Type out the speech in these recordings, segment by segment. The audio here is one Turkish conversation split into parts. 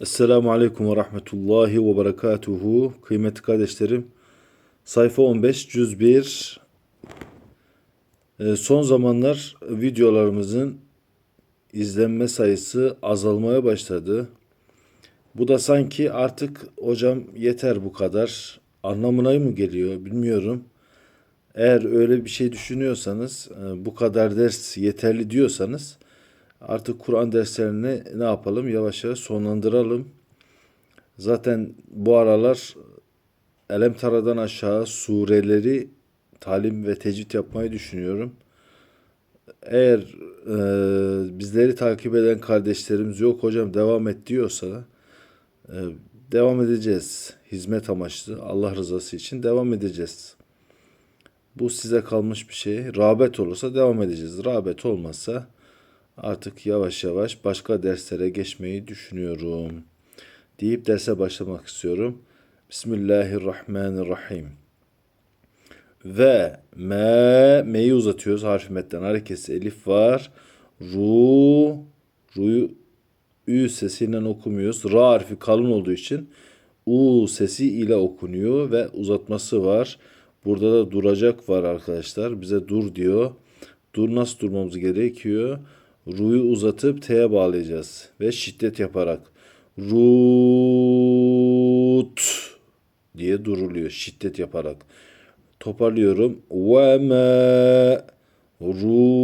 Esselamu Aleyküm ve Rahmetullahi ve Berekatuhu. Kıymetli kardeşlerim, sayfa 15, cüz 1. Ee, son zamanlar videolarımızın izlenme sayısı azalmaya başladı. Bu da sanki artık hocam yeter bu kadar anlamına mı geliyor bilmiyorum. Eğer öyle bir şey düşünüyorsanız, e, bu kadar ders yeterli diyorsanız artık Kur'an derslerini ne yapalım? Yavaş yavaş sonlandıralım. Zaten bu aralar Elem Tara'dan aşağı sureleri talim ve tecvid yapmayı düşünüyorum. Eğer e, bizleri takip eden kardeşlerimiz yok hocam devam et diyorsa e, devam edeceğiz. Hizmet amaçlı Allah rızası için devam edeceğiz. Bu size kalmış bir şey. Rağbet olursa devam edeceğiz. Rağbet olmazsa artık yavaş yavaş başka derslere geçmeyi düşünüyorum. Deyip derse başlamak istiyorum. Bismillahirrahmanirrahim. Ve me me'yi uzatıyoruz harfi metten harekesi elif var. Ru ru'yu ü sesiyle okumuyoruz. Ra harfi kalın olduğu için u sesi ile okunuyor ve uzatması var. Burada da duracak var arkadaşlar. Bize dur diyor. Dur nasıl durmamız gerekiyor? Ru'yu uzatıp T'ye bağlayacağız. Ve şiddet yaparak. Rut diye duruluyor. Şiddet yaparak. Toparlıyorum. Ve me rut.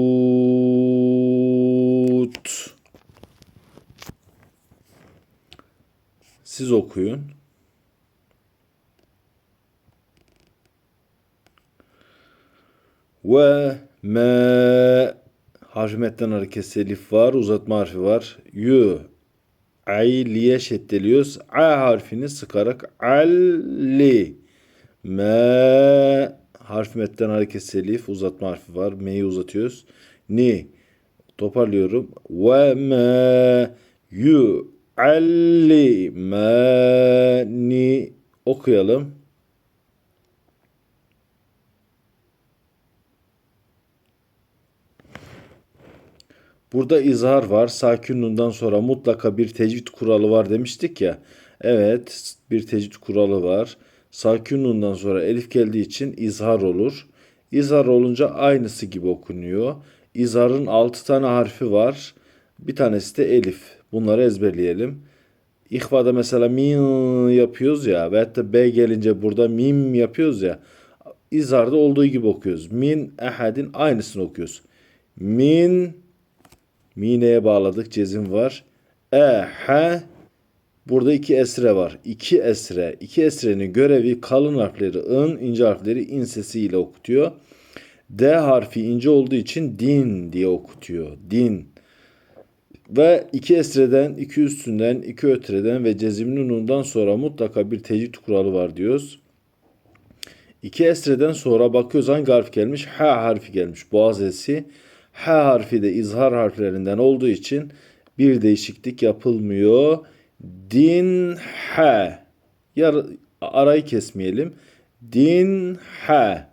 Siz okuyun. Ve me harfi metten harekesi elif var. Uzatma harfi var. Yu ayliye şeddeliyoruz. A harfini sıkarak alli. Me harfi metten harekesi elif. Uzatma harfi var. M'yi uzatıyoruz. Ni toparlıyorum. Ve me yu alli me ni okuyalım. Burada izhar var. Sakin nundan sonra mutlaka bir tecvid kuralı var demiştik ya. Evet bir tecvid kuralı var. Sakin nundan sonra elif geldiği için izhar olur. İzhar olunca aynısı gibi okunuyor. İzharın 6 tane harfi var. Bir tanesi de elif. Bunları ezberleyelim. İhvada mesela min yapıyoruz ya veyahut da B gelince burada mim yapıyoruz ya. İzharda olduğu gibi okuyoruz. Min ehadin aynısını okuyoruz. Min Mine'ye bağladık. Cezim var. E, he. Burada iki esre var. İki esre. İki esrenin görevi kalın harfleri ın, ince harfleri in sesiyle okutuyor. D harfi ince olduğu için din diye okutuyor. Din. Ve iki esreden, iki üstünden, iki ötreden ve cezimli nundan sonra mutlaka bir tecvid kuralı var diyoruz. İki esreden sonra bakıyoruz hangi harf gelmiş? H harfi gelmiş. Boğaz esi. H harfi de izhar harflerinden olduğu için bir değişiklik yapılmıyor. Din H. Yar, arayı kesmeyelim. Din H.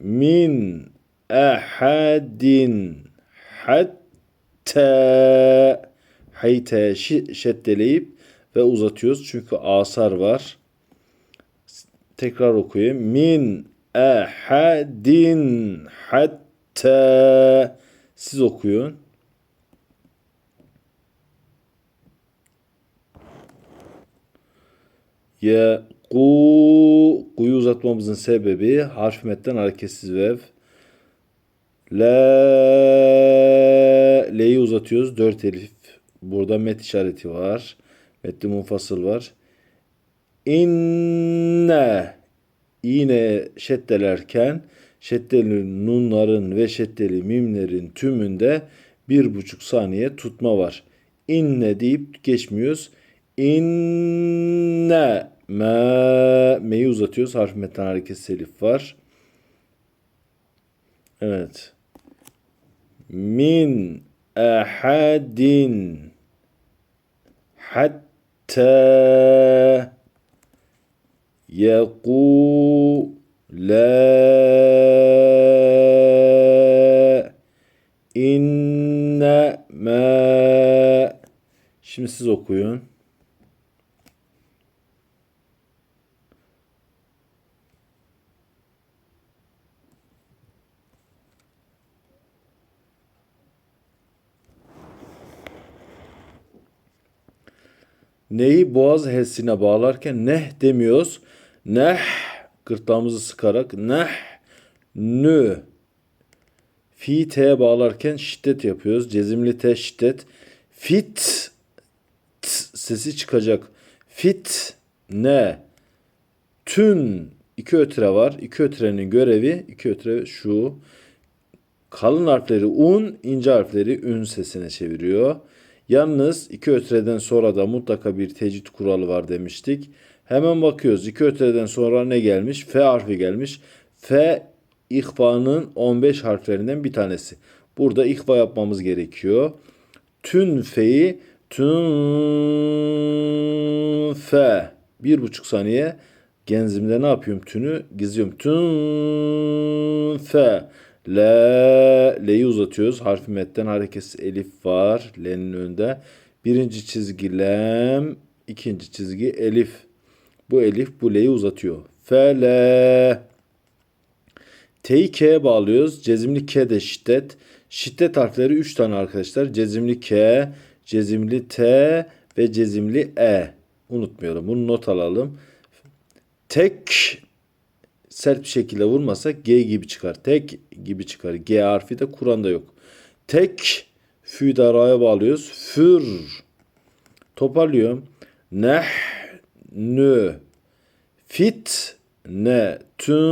Min ehadin hatta hayte şeddeleyip ve uzatıyoruz. Çünkü asar var. Tekrar okuyayım. Min ehadin hatta Te siz okuyun. Ya ku kuyu uzatmamızın sebebi harf metten hareketsiz vev. La le'yi uzatıyoruz. Dört elif. Burada met işareti var. Metli munfasıl var. İnne yine şeddelerken şeddeli nunların ve şeddeli mimlerin tümünde bir buçuk saniye tutma var. İnne deyip geçmiyoruz. İnne me me'yi uzatıyoruz. Harf metan hareket selif var. Evet. Min ehadin hatta yeku la inne ma Şimdi siz okuyun. Neyi boğaz hessine bağlarken neh demiyoruz. Neh gırtlağımızı sıkarak neh nü fi t'ye bağlarken şiddet yapıyoruz. Cezimli t şiddet. Fit t sesi çıkacak. Fit ne tün iki ötre var. İki ötrenin görevi iki ötre şu. Kalın harfleri un, ince harfleri ün sesine çeviriyor. Yalnız iki ötreden sonra da mutlaka bir tecvid kuralı var demiştik. Hemen bakıyoruz. İki ötreden sonra ne gelmiş? F harfi gelmiş. F ihvanın 15 harflerinden bir tanesi. Burada ihva yapmamız gerekiyor. Tün fe'yi tün fe. Bir buçuk saniye genzimde ne yapıyorum? Tünü gizliyorum. Tün fe. Le, le'yi uzatıyoruz. Harfi metten hareketsiz elif var. Le'nin önünde. Birinci çizgi lem. ikinci çizgi elif. Bu elif bu le'yi uzatıyor. Fele. T'yi K'ye bağlıyoruz. Cezimli K de şiddet. Şiddet harfleri 3 tane arkadaşlar. Cezimli K, cezimli T ve cezimli E. Unutmayalım. Bunu not alalım. Tek sert bir şekilde vurmasak G gibi çıkar. Tek gibi çıkar. G harfi de Kur'an'da yok. Tek fü de ra'ya bağlıyoruz. Für. Toparlıyorum. Neh nü fit ne tün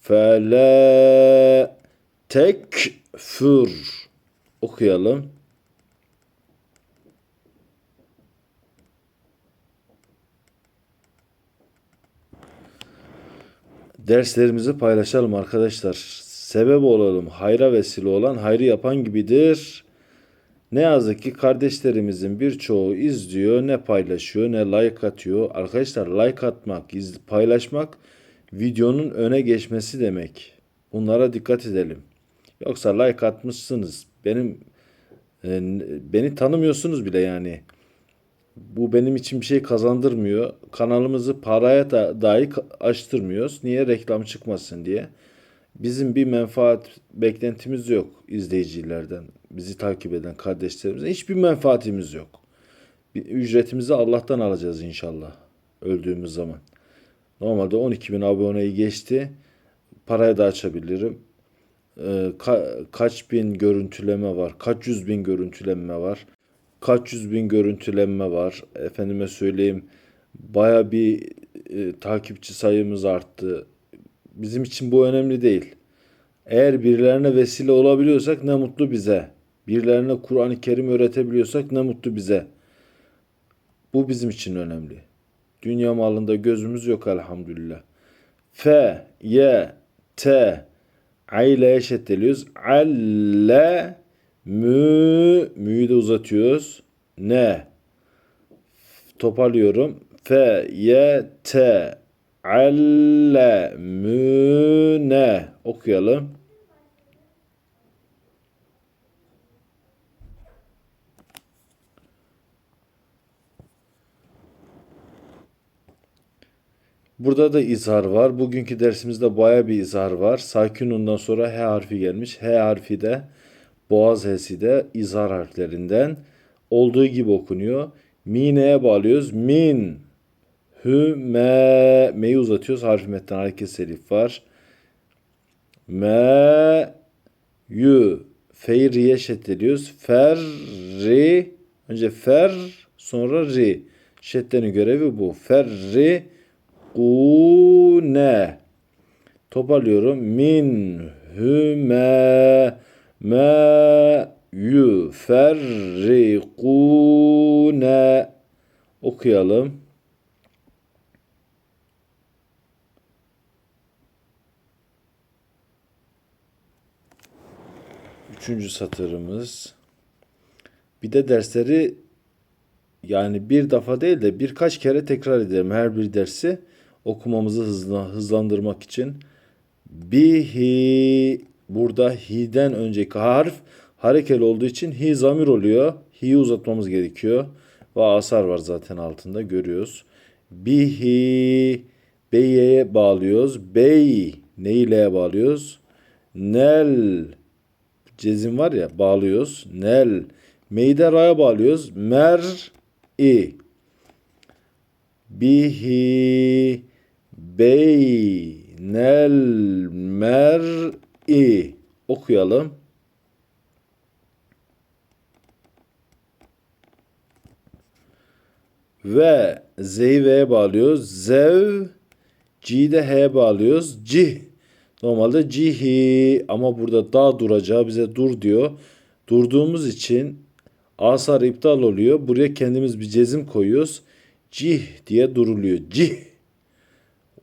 fele tekfür okuyalım. Derslerimizi paylaşalım arkadaşlar. Sebep olalım. Hayra vesile olan hayrı yapan gibidir. Ne yazık ki kardeşlerimizin birçoğu izliyor, ne paylaşıyor, ne like atıyor. Arkadaşlar like atmak, iz- paylaşmak videonun öne geçmesi demek. Bunlara dikkat edelim. Yoksa like atmışsınız. Benim e, beni tanımıyorsunuz bile yani. Bu benim için bir şey kazandırmıyor. Kanalımızı paraya da dahi açtırmıyoruz. Niye reklam çıkmasın diye. Bizim bir menfaat beklentimiz yok izleyicilerden, bizi takip eden kardeşlerimizden. Hiçbir menfaatimiz yok. Bir ücretimizi Allah'tan alacağız inşallah öldüğümüz zaman. Normalde 12 bin aboneyi geçti. Parayı da açabilirim. Ee, ka- kaç bin görüntüleme var, kaç yüz bin görüntülenme var, kaç yüz bin görüntülenme var. Efendime söyleyeyim baya bir e, takipçi sayımız arttı. Bizim için bu önemli değil. Eğer birilerine vesile olabiliyorsak ne mutlu bize. Birilerine Kur'an-ı Kerim öğretebiliyorsak ne mutlu bize. Bu bizim için önemli. Dünya malında gözümüz yok elhamdülillah. F, Y, T, Ayle eşitteliyoruz. Alle, mü, mü'yü de uzatıyoruz. Ne? Toparlıyorum. F, Y, T, alle, mü, ne? Okuyalım. Burada da izhar var. Bugünkü dersimizde baya bir izhar var. Sakin ondan sonra H harfi gelmiş. H harfi de boğaz H'si de izhar harflerinden olduğu gibi okunuyor. Mine'ye bağlıyoruz. Min. Hü, me. Me'yi uzatıyoruz. Harfi metten hareket elif var. Me. Yü. Fe'yi ri'ye. Fer, ri. Önce fer, sonra ri. Şeddenin görevi bu. Ferri, kune. Toparlıyorum. Min, hüme, me, yü, ferri, kune. Okuyalım. Üçüncü satırımız. Bir de dersleri yani bir defa değil de birkaç kere tekrar edelim her bir dersi okumamızı hızla, hızlandırmak için. Bihi burada hi'den önceki harf harekeli olduğu için hi zamir oluyor. hi'yi uzatmamız gerekiyor. Ve asar var zaten altında görüyoruz. Bihi bey'e bağlıyoruz. Bey neyi l'ye bağlıyoruz? Nel cezim var ya bağlıyoruz. Nel meyde ra'ya bağlıyoruz. Mer i bihi beynel mer'i okuyalım. Ve z'yi v'ye bağlıyoruz. Zev C'yi de h'ye bağlıyoruz. Cih. Normalde cihi ama burada da duracağı bize dur diyor. Durduğumuz için asar iptal oluyor. Buraya kendimiz bir cezim koyuyoruz. Cih diye duruluyor. Cih.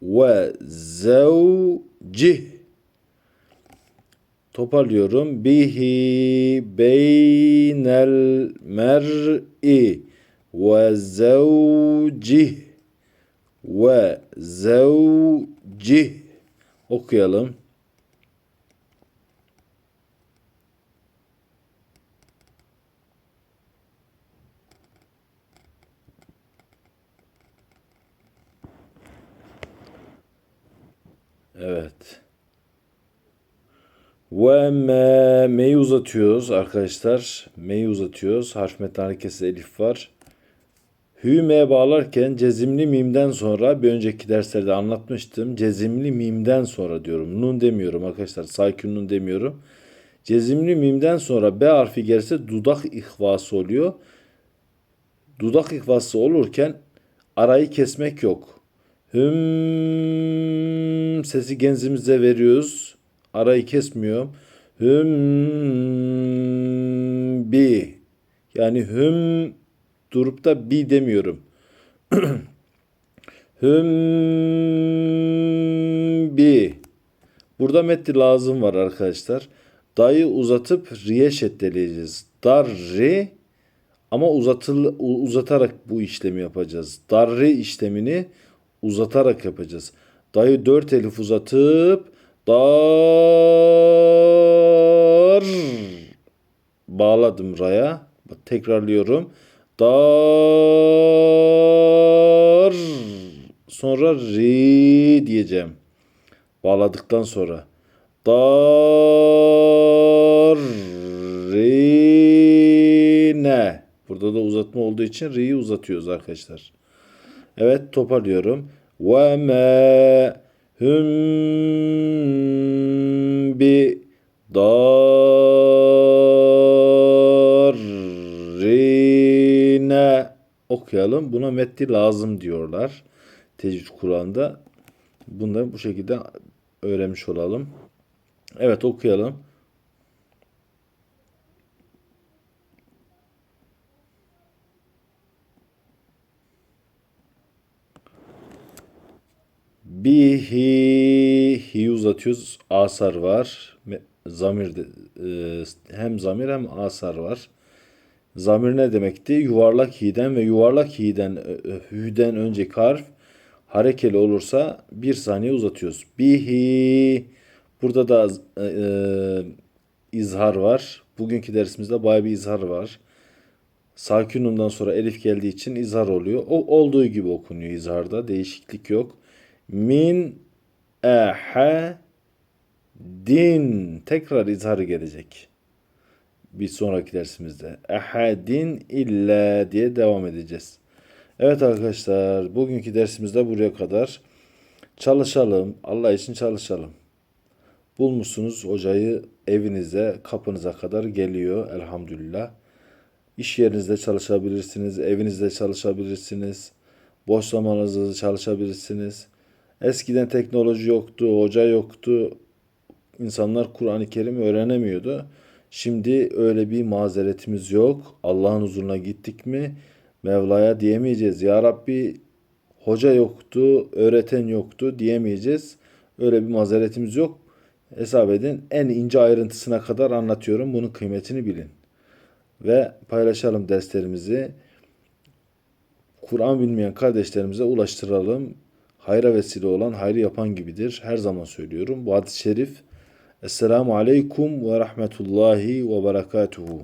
Ve zevcih. Toparlıyorum. Bihi beynel mer'i ve zevcih ve zevcih okuyalım. Evet. Ve me, me'yi uzatıyoruz arkadaşlar. Me'yi uzatıyoruz. Harf metni harekesi elif var. Hüme bağlarken cezimli mimden sonra bir önceki derslerde anlatmıştım. Cezimli mimden sonra diyorum. Nun demiyorum arkadaşlar. Sakin nun demiyorum. Cezimli mimden sonra B harfi gelse dudak ihvası oluyor. Dudak ihvası olurken arayı kesmek yok. Hüm sesi genzimize veriyoruz. Arayı kesmiyor. Hüm bi. Yani hüm durup da bi demiyorum. Hüm bi. Burada metni lazım var arkadaşlar. Dayı uzatıp riye şeddeleyeceğiz. Dar ri ama uzatıl, uzatarak bu işlemi yapacağız. Darri işlemini uzatarak yapacağız. Dayı dört elif uzatıp dar bağladım raya. Tekrarlıyorum. Dar sonra ri diyeceğim. Bağladıktan sonra. Dar ri ne? Burada da uzatma olduğu için ri'yi uzatıyoruz arkadaşlar. Evet toparlıyorum. Ve me hum bi darrine okuyalım. Buna metni lazım diyorlar. Tecvid Kur'an'da. Bunu da bu şekilde öğrenmiş olalım. Evet okuyalım. Bihi hi uzatıyoruz. Asar var. Zamir de, e, hem zamir hem asar var. Zamir ne demekti? Yuvarlak hi'den ve yuvarlak hi'den hü'den önceki harf harekeli olursa bir saniye uzatıyoruz. Bihi burada da e, e, izhar var. Bugünkü dersimizde bayağı bir izhar var. Sakinundan sonra elif geldiği için izhar oluyor. O olduğu gibi okunuyor izharda. Değişiklik yok. Min ehe din tekrar izharı gelecek. Bir sonraki dersimizde. Ehadin illa diye devam edeceğiz. Evet arkadaşlar bugünkü dersimizde buraya kadar. Çalışalım. Allah için çalışalım. Bulmuşsunuz hocayı evinize, kapınıza kadar geliyor elhamdülillah. İş yerinizde çalışabilirsiniz, evinizde çalışabilirsiniz. Boş zamanınızda çalışabilirsiniz. Eskiden teknoloji yoktu, hoca yoktu. İnsanlar Kur'an-ı Kerim öğrenemiyordu. Şimdi öyle bir mazeretimiz yok. Allah'ın huzuruna gittik mi Mevla'ya diyemeyeceğiz. Ya Rabbi hoca yoktu, öğreten yoktu diyemeyeceğiz. Öyle bir mazeretimiz yok. Hesap edin en ince ayrıntısına kadar anlatıyorum. Bunun kıymetini bilin. Ve paylaşalım derslerimizi. Kur'an bilmeyen kardeşlerimize ulaştıralım. Hayra vesile olan hayrı yapan gibidir. Her zaman söylüyorum. Bu hadis-i şerif Esselamu Aleyküm ve Rahmetullahi ve Berekatuhu.